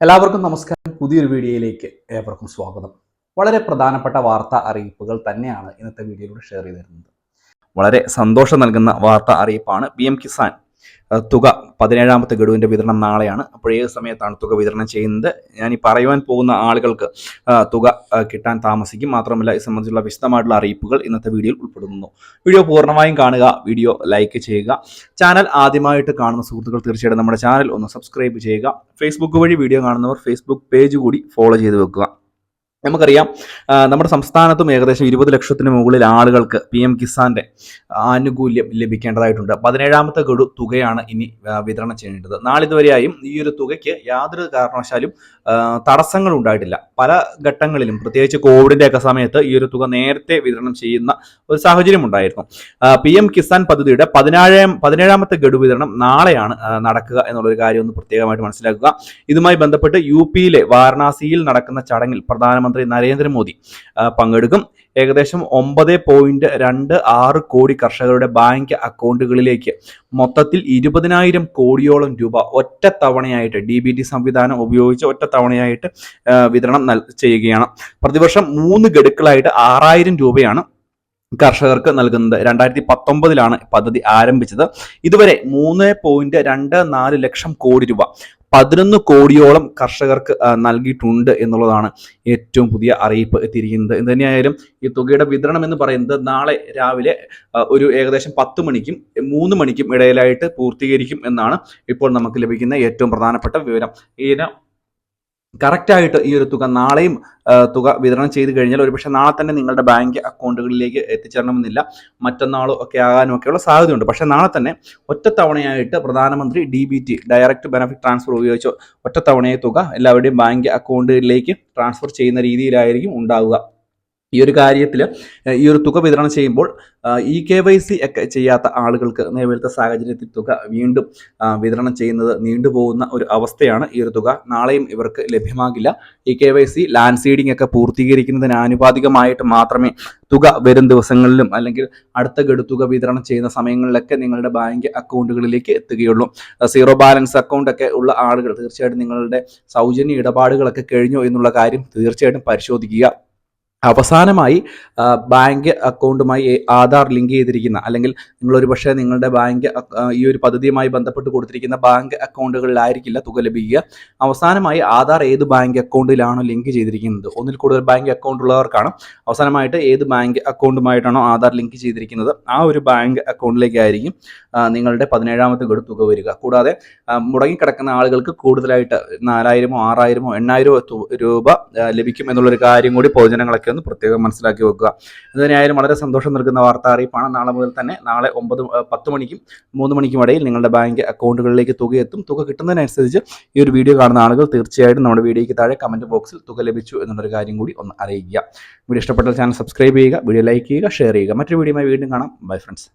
എല്ലാവർക്കും നമസ്കാരം. പുതിയൊരു വീഡിയോയിലേക്ക് ഏവർക്കും സ്വാഗതം. വളരെ പ്രധാനപ്പെട്ട വാർത്താ അറിയിപ്പുകൾ തന്നെയാണ് ഇന്നത്തെ വീഡിയോയിലൂടെ ഷെയർ ചെയ്തിരുന്നത്. വളരെ സന്തോഷം നൽകുന്ന വാർത്താ അറിയിപ്പാണ് പി എം കിസാൻ തുക പതിനേഴാമത്തെ ഗഡുവിന്റെ വിതരണം നാളെയാണ്. അപ്പോൾ ഏത് സമയത്താണ് തുക വിതരണം ചെയ്യുന്നത്? ഞാൻ ഈ പറയുവാൻ പോകുന്ന ആളുകൾക്ക് തുക കിട്ടാൻ താമസിക്കും. മാത്രമല്ല ഇത് സംബന്ധിച്ചുള്ള വിശദമായിട്ടുള്ള അറിയിപ്പുകൾ ഇന്നത്തെ വീഡിയോയിൽ ഉൾപ്പെടുന്നു വീഡിയോ പൂർണമായും കാണുക വീഡിയോ ലൈക്ക് ചെയ്യുക. ചാനൽ ആദ്യമായിട്ട് കാണുന്ന സുഹൃത്തുക്കൾ തീർച്ചയായിട്ടും നമ്മുടെ ചാനൽ ഒന്ന് സബ്സ്ക്രൈബ് ചെയ്യുക. ഫേസ്ബുക്ക് വഴി വീഡിയോ കാണുന്നവർ ഫേസ്ബുക്ക് പേജ് കൂടി ഫോളോ ചെയ്ത് വെക്കുക. നമുക്കറിയാം നമ്മുടെ സംസ്ഥാനത്തും ഏകദേശം ഇരുപത് ലക്ഷത്തിന് മുകളിൽ ആളുകൾക്ക് പി എം കിസാന്റെ ആനുകൂല്യം ലഭിക്കേണ്ടതായിട്ടുണ്ട്. പതിനേഴാമത്തെ ഗഡു തുകയാണ് ഇനി വിതരണം ചെയ്യേണ്ടത്. നാളിതുവരെയായും ഈ ഒരു തുകയ്ക്ക് യാതൊരു കാരണവശാലും തടസ്സങ്ങൾ ഉണ്ടായിട്ടില്ല. പല ഘട്ടങ്ങളിലും പ്രത്യേകിച്ച് കോവിഡിന്റെ ഒക്കെ സമയത്ത് ഈ ഒരു തുക നേരത്തെ വിതരണം ചെയ്യുന്ന ഒരു സാഹചര്യം ഉണ്ടായിരുന്നു. പി എം കിസാൻ പദ്ധതിയുടെ പതിനാഴാം പതിനേഴാമത്തെ ഗഡു വിതരണം നാളെയാണ് നടക്കുക എന്നുള്ളൊരു കാര്യം ഒന്ന് പ്രത്യേകമായിട്ട് മനസ്സിലാക്കുക. ഇതുമായി ബന്ധപ്പെട്ട് യു പിയിലെ വാരണാസിയിൽ നടക്കുന്ന ചടങ്ങിൽ പ്രധാനമന്ത്രി നരേന്ദ്രമോദി ആ, പങ്കെടുക്കും. ഏകദേശം ഒമ്പത് പോയിന്റ് രണ്ട് ആറ് കോടി കർഷകരുടെ ബാങ്ക് അക്കൗണ്ടുകളിലേക്ക് മൊത്തത്തിൽ ഇരുപതിനായിരം കോടിയോളം രൂപ ഒറ്റ തവണയായിട്ട് ഡി ബി ടി സംവിധാനം ഉപയോഗിച്ച് ഒറ്റ തവണയായിട്ട് വിതരണം ചെയ്യുകയാണ്. പ്രതിവർഷം മൂന്ന് ഗഡുക്കളായിട്ട് ആറായിരം രൂപയാണ് കർഷകർക്ക് നൽകുന്നത്. രണ്ടായിരത്തി പത്തൊമ്പതിലാണ് പദ്ധതി ആരംഭിച്ചത്. ഇതുവരെ മൂന്ന് പോയിന്റ് രണ്ട് നാല് ലക്ഷം കോടി രൂപ പതിനൊന്ന് കോടിയോളം കർഷകർക്ക് നൽകിയിട്ടുണ്ട് എന്നുള്ളതാണ് ഏറ്റവും പുതിയ അറിയിപ്പ് എത്തിയിരിക്കുന്നത്. എന്ത് തന്നെയായാലും ഈ തുകയുടെ വിതരണം എന്ന് പറയുന്നത് നാളെ രാവിലെ ഒരു ഏകദേശം പത്ത് മണിക്കും മൂന്ന് മണിക്കും ഇടയിലായിട്ട് പൂർത്തീകരിക്കും എന്നാണ് ഇപ്പോൾ നമുക്ക് ലഭിക്കുന്ന ഏറ്റവും പ്രധാനപ്പെട്ട വിവരം. ഇതിന് കറക്റ്റായിട്ട് ഈ ഒരു തുക നാളെയും തുക വിതരണം ചെയ്ത് കഴിഞ്ഞാൽ ഒരുപക്ഷെ നാളെ തന്നെ നിങ്ങളുടെ ബാങ്ക് അക്കൗണ്ടുകളിലേക്ക് എത്തിച്ചേരണമെന്നില്ല. മറ്റന്നാളോ ഒക്കെ ആകാനും ഒക്കെയുള്ള സാധ്യതയുണ്ട്. പക്ഷേ നാളെ തന്നെ ഒറ്റത്തവണയായിട്ട് പ്രധാനമന്ത്രി D B T direct benefit transfer ഉപയോഗിച്ച് ഒറ്റത്തവണയെ തുക എല്ലാവരുടെയും ബാങ്ക് അക്കൗണ്ടിലേക്ക് ട്രാൻസ്ഫർ ചെയ്യുന്ന രീതിയിലായിരിക്കും ഉണ്ടാവുക. ഈ ഒരു കാര്യത്തിൽ ഈ ഒരു തുക വിതരണം ചെയ്യുമ്പോൾ ഇ കെ വൈ സി ഒക്കെ ചെയ്യാത്ത ആളുകൾക്ക് നിലവിലത്തെ സാഹചര്യത്തിൽ തുക വീണ്ടും വിതരണം ചെയ്യുന്നത് നീണ്ടുപോകുന്ന ഒരു അവസ്ഥയാണ് ഈ ഒരു തുക. നാളെയും ഇവർക്ക് ലഭ്യമാകില്ല. E K Y C land seeding ഒക്കെ പൂർത്തീകരിക്കുന്നതിന് ആനുപാതികമായിട്ട് മാത്രമേ തുക വരും ദിവസങ്ങളിലും അല്ലെങ്കിൽ അടുത്ത ഗഡു തുക വിതരണം ചെയ്യുന്ന സമയങ്ങളിലൊക്കെ നിങ്ങളുടെ ബാങ്ക് അക്കൗണ്ടുകളിലേക്ക് എത്തുകയുള്ളൂ. സീറോ ബാലൻസ് അക്കൗണ്ട് ഒക്കെ ഉള്ള ആളുകൾ തീർച്ചയായിട്ടും നിങ്ങളുടെ സൗജന്യ ഇടപാടുകളൊക്കെ കഴിഞ്ഞോ എന്നുള്ള കാര്യം തീർച്ചയായിട്ടും പരിശോധിക്കുക. അവസാനമായി ബാങ്ക് അക്കൗണ്ടുമായി ആധാർ ലിങ്ക് ചെയ്തിരിക്കുന്ന അല്ലെങ്കിൽ നിങ്ങൾ പക്ഷേ നിങ്ങളുടെ ബാങ്ക് ഈ ഒരു പദ്ധതിയുമായി ബന്ധപ്പെട്ട് കൊടുത്തിരിക്കുന്ന ബാങ്ക് അക്കൗണ്ടുകളിലായിരിക്കില്ല തുക ലഭിക്കുക. അവസാനമായി ആധാർ ഏത് ബാങ്ക് അക്കൗണ്ടിലാണോ ലിങ്ക് ചെയ്തിരിക്കുന്നത്? ഒന്നിൽ കൂടുതൽ ബാങ്ക് അക്കൗണ്ട് ഉള്ളവർക്കാണ് അവസാനമായിട്ട് ഏത് ബാങ്ക് അക്കൗണ്ടുമായിട്ടാണോ ആധാർ ലിങ്ക് ചെയ്തിരിക്കുന്നത്? ആ ഒരു ബാങ്ക് അക്കൗണ്ടിലേക്കായിരിക്കും നിങ്ങളുടെ പതിനേഴാമത്തെ ഗഡു തുക വരിക. കൂടാതെ മുടങ്ങിക്കിടക്കുന്ന ആളുകൾക്ക് കൂടുതലായിട്ട് നാലായിരമോ ആറായിരമോ എണ്ണായിരമോ രൂപ ലഭിക്കും എന്നുള്ളൊരു കാര്യം കൂടി പൊതുജനങ്ങളൊക്കെ ഒന്ന് പ്രത്യേകം മനസ്സിലാക്കി വെക്കുക. ഇതിനായാലും വളരെ സന്തോഷം നൽകുന്ന വാർത്താ അറിയിപ്പാണ്. നാളെ മുതൽ തന്നെ നാളെ ഒമ്പത് പത്ത് മണിക്കും മൂന്ന് മണിക്കും ഇടയിൽ നിങ്ങളുടെ ബാങ്ക് അക്കൗണ്ടുകളിലേക്ക് തുക എത്തും. തുക കിട്ടുന്നതിനനുസരിച്ച് ഈ ഒരു വീഡിയോ കാണുന്ന ആളുകൾ തീർച്ചയായിട്ടും നമ്മുടെ വീഡിയോയ്ക്ക് താഴെ കമന്റ് ബോക്സിൽ തുക ലഭിച്ചു എന്നുള്ളൊരു കാര്യം കൂടി ഒന്ന് അറിയിക്കുക. വീഡിയോ ഇഷ്ടപ്പെട്ടാൽ ചാനൽ സബ്സ്ക്രൈബ് ചെയ്യുക വീഡിയോ ലൈക്ക് ചെയ്യുക ഷെയർ ചെയ്യുക. മറ്റൊരു വീഡിയോയുമായി വീണ്ടും കാണാം. Bye friends